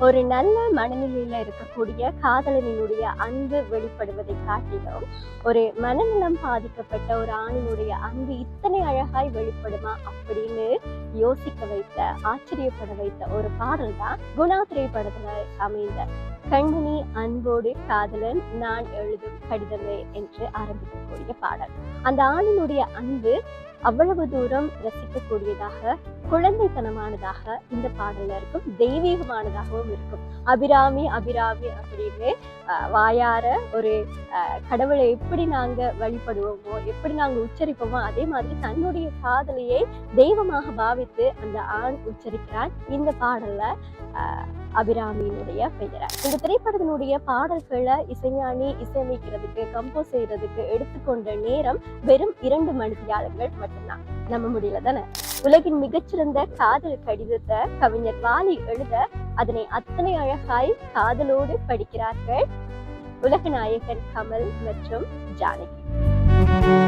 ஒரு நல்ல மனநிலையில இருக்கக்கூடிய காதலனினுடைய அன்பு வெளிப்படுவதை காட்டிலும் ஒரு மனநலம் பாதிக்கப்பட்ட ஒரு ஆணினுடைய அன்பு இத்தனை அழகாய் வெளிப்படுமா அப்படின்னு யோசிக்க வைத்த ஆச்சரியப்பட வைத்த ஒரு பாடல் தான் குணா திரைப்படத்துல அமைந்த கண்மணி அன்போடு காதலன் நான் எழுதும் கடிதமே என்று ஆரம்பிக்கக்கூடிய பாடல். அந்த ஆணினுடைய அன்பு அவ்வளவு தூரம் ரசிக்கக்கூடியதாக குழந்தைத்தனமானதாக இந்த பாடல்ல இருக்கும் தெய்வீகமானதாகவும் இருக்கும். அபிராமி அபிராமி அப்படின்னு வாயார ஒரு கடவுளை எப்படி நாங்க வழிபடுவோமோ எப்படி நாங்க உச்சரிப்போமோ அதே மாதிரி தன்னுடைய காதலியை தெய்வமாக பாவித்து அந்த ஆண் உச்சரிக்கிறான் இந்த பாடல்ல அபிராமியினுடைய பெயரை. இந்த திரைப்படத்தினுடைய பாடல்களை இசைஞானி இசையமைக்கிறதுக்கு கம்போஸ் செய்யறதுக்கு எடுத்துக்கொண்ட நேரம் வெறும் இரண்டு மணித்தியாலங்கள் மட்டும்தான். நம்ம முடியல தானே? உலகின் மிகச்சிறந்த காதல் கடிதத்தை கவிஞர் வாலி எழுத அதனை அத்தனை அழகாய் காதலோடு படிக்கிறார்கள். உலக நாயகன் கமல் மற்றும் ஜானகி.